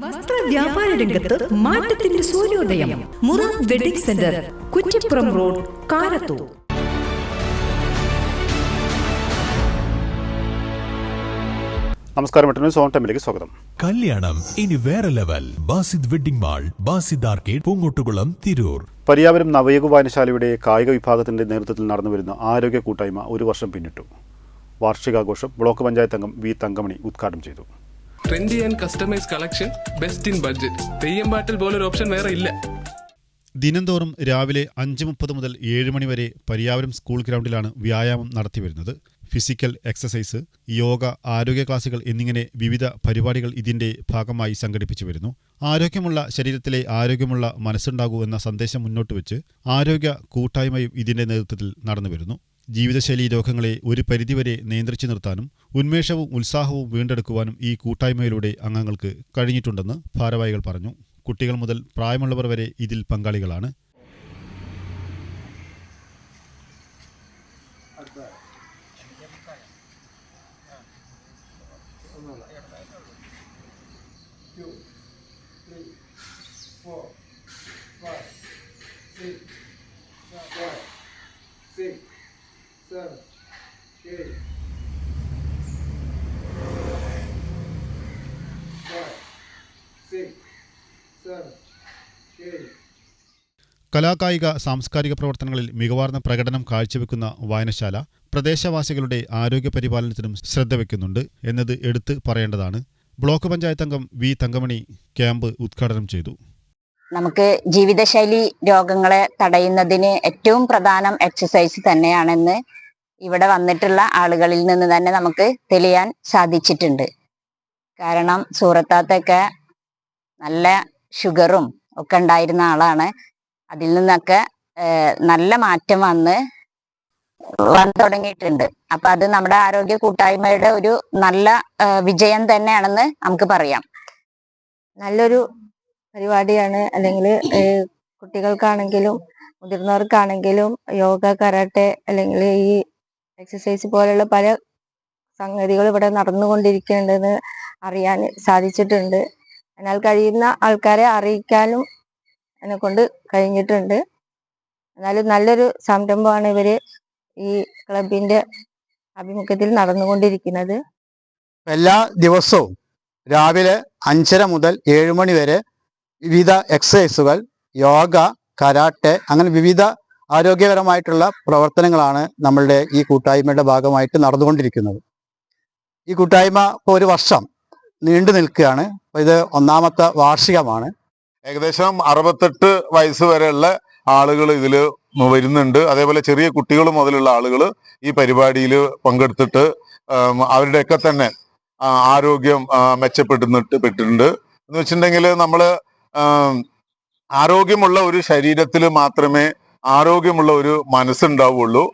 വസ്ത്ര വ്യാപാര രംഗത്ത് മാറ്റത്തിന്റെ സൂര്യോദയം. Mura wedding centre Kuttippuram road Karathur. നമസ്കാരം മറ്റൊരു സോൺ ടൈമിലേക്ക് സ്വാഗതം. കല്യാണം ഇനി വേറെ level. Basid wedding mall Basid arcade Poongottukulam Tirur. Pariyapuram Navayuga വായനശാലയുടെ കായിക വിഭാഗത്തിന്റെ നേതൃത്വത്തിൽ നടന്നുവരുന്ന ആരോഗ്യ കൂട്ടായ്മ ഒരു വർഷം പിന്നിട്ടു. വാർഷികാഘോഷം ബ്ലോക്ക് പഞ്ചായത്ത് അംഗം വി തങ്കമണി ഉദ്ഘാടനം ചെയ്തു. Trendy and customise collection best in budget Theyyam പാട്ടിൽ പോലൊരു ഓപ്ഷൻ വേറെ ഇല്ല. ദിനംതോറും രാവിലെ അഞ്ച് മുപ്പത് മുതൽ ഏഴ് മണി വരെ പരിയാവരം സ്കൂൾ ഗ്രൗണ്ടിലാണ് വ്യായാമം നടത്തി വരുന്നത്. ഫിസിക്കൽ എക്സസൈസ് യോഗ ആരോഗ്യ ക്ലാസുകൾ എന്നിങ്ങനെ വിവിധ പരിപാടികൾ ഇതിന്റെ ഭാഗമായി സംഘടിപ്പിച്ചു വരുന്നു. ആരോഗ്യമുള്ള ശരീരത്തിലെ ആരോഗ്യമുള്ള മനസ്സുണ്ടാകൂ എന്ന സന്ദേശം മുന്നോട്ട് വെച്ച് ആരോഗ്യ കൂട്ടായ്മയും ഇതിന്റെ നേതൃത്വത്തിൽ നടന്നുവരുന്നു ജീവിതശൈലി രോഗങ്ങളെ ഒരു പരിധിവരെ നിയന്ത്രിച്ചു നിർത്താനും ഉന്മേഷവും ഉത്സാഹവും വീണ്ടെടുക്കുവാനും ഈ കൂട്ടായ്മയിലൂടെ അംഗങ്ങൾക്ക് കഴിഞ്ഞിട്ടുണ്ടെന്ന് ഭാരവാഹികൾ പറഞ്ഞു. കുട്ടികൾ മുതൽ പ്രായമുള്ളവർ വരെ ഇതിൽ പങ്കാളികളാണ്. Six, seven, കലാകായിക സാംസ്കാരിക പ്രവർത്തനങ്ങളിൽ മികവാർന്ന പ്രകടനം കാഴ്ചവെക്കുന്ന വായനശാല പ്രദേശവാസികളുടെ ആരോഗ്യ പരിപാലനത്തിനും ശ്രദ്ധ വയ്ക്കുന്നുണ്ട് എന്നത് എടുത്തു പറയേണ്ടതാണ്. ബ്ലോക്ക് പഞ്ചായത്ത് അംഗം വി തങ്കമണി ക്യാമ്പ് ഉദ്ഘാടനം ചെയ്തു. നമുക്ക് ജീവിതശൈലി രോഗങ്ങളെ തടയുന്നതിന് ഏറ്റവും പ്രധാനം എക്സസൈസ് തന്നെയാണെന്ന് ഇവിടെ വന്നിട്ടുള്ള ആളുകളിൽ നിന്ന് തന്നെ നമുക്ക് തെളിയാൻ സാധിച്ചിട്ടുണ്ട്. കാരണം സൂറത്താത്തൊക്കെ നല്ല ഷുഗറും ഒക്കെ ഉണ്ടായിരുന്ന ആളാണ്. അതിൽ നിന്നൊക്കെ നല്ല മാറ്റം വന്ന് വന്നു തുടങ്ങിയിട്ടുണ്ട്. അപ്പൊ അത് നമ്മുടെ ആരോഗ്യ കൂട്ടായ്മയുടെ ഒരു നല്ല വിജയം തന്നെയാണെന്ന് നമുക്ക് പറയാം. നല്ലൊരു പരിപാടിയാണ്. അല്ലെങ്കിൽ കുട്ടികൾക്കാണെങ്കിലും മുതിർന്നവർക്കാണെങ്കിലും യോഗ കരാട്ടെ അല്ലെങ്കിൽ ഈ എക്സസൈസ് പോലെയുള്ള പല സംഗതികൾ ഇവിടെ നടന്നുകൊണ്ടിരിക്കുന്നുണ്ടെന്ന് അറിയാൻ സാധിച്ചിട്ടുണ്ട്. എന്നാൽ കഴിയുന്ന ആൾക്കാരെ അറിയിക്കാനും എന്നെ കൊണ്ട് കഴിഞ്ഞിട്ടുണ്ട്. എന്നാലും നല്ലൊരു സംരംഭമാണ് ഇവർ ഈ ക്ലബിന്റെ ആഭിമുഖ്യത്തിൽ നടന്നുകൊണ്ടിരിക്കുന്നത്. എല്ലാ ദിവസവും രാവിലെ അഞ്ചര മുതൽ ഏഴ് മണി വരെ വിവിധ എക്സസൈസുകൾ യോഗ കരാട്ടെ അങ്ങനെ വിവിധ ആരോഗ്യപരമായിട്ടുള്ള പ്രവർത്തനങ്ങളാണ് നമ്മളുടെ ഈ കൂട്ടായ്മയുടെ ഭാഗമായിട്ട് നടന്നുകൊണ്ടിരിക്കുന്നത്. ഈ കൂട്ടായ്മ ഇപ്പോൾ ഒരു വർഷം നീണ്ടു നിൽക്കുകയാണ്. അപ്പോൾ ഇത് ഒന്നാമത്തെ വാർഷികമാണ്. ഏകദേശം അറുപത്തെട്ട് വയസ്സ് വരെയുള്ള ആളുകൾ ഇതിൽ വരുന്നുണ്ട്. അതേപോലെ ചെറിയ കുട്ടികൾ മുതലുള്ള ആളുകൾ ഈ പരിപാടിയിൽ പങ്കെടുത്തിട്ട് അവരുടെയൊക്കെ തന്നെ ആരോഗ്യം മെച്ചപ്പെടുന്നിട്ട് പെട്ടിട്ടുണ്ട്. എന്ന് വെച്ചിട്ടുണ്ടെങ്കിൽ നമ്മൾ ആരോഗ്യമുള്ള ഒരു ശരീരത്തിൽ മാത്രമേ ആരോഗ്യമുള്ള ഒരു മനസ്സുണ്ടാവുള്ളൂ.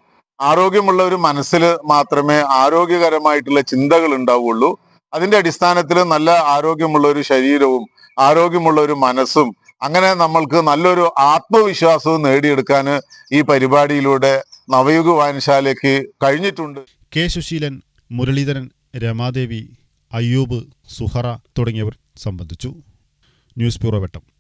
ആരോഗ്യമുള്ള ഒരു മനസ്സിൽ മാത്രമേ ആരോഗ്യകരമായിട്ടുള്ള ചിന്തകൾ ഉണ്ടാവുള്ളൂ. അതിന്റെ അടിസ്ഥാനത്തിൽ നല്ല ആരോഗ്യമുള്ള ഒരു ശരീരവും ആരോഗ്യമുള്ള ഒരു മനസ്സും അങ്ങനെ നമ്മൾക്ക് നല്ലൊരു ആത്മവിശ്വാസവും നേടിയെടുക്കാൻ ഈ പരിപാടിയിലൂടെ നവയുഗ വായനശാലയ്ക്ക് കഴിഞ്ഞിട്ടുണ്ട്. കെ സുശീലൻ മുരളീധരൻ രമാദേവി അയ്യൂബ് സുഹറ തുടങ്ങിയവർ സംബന്ധിച്ചു. News bureau Vettom.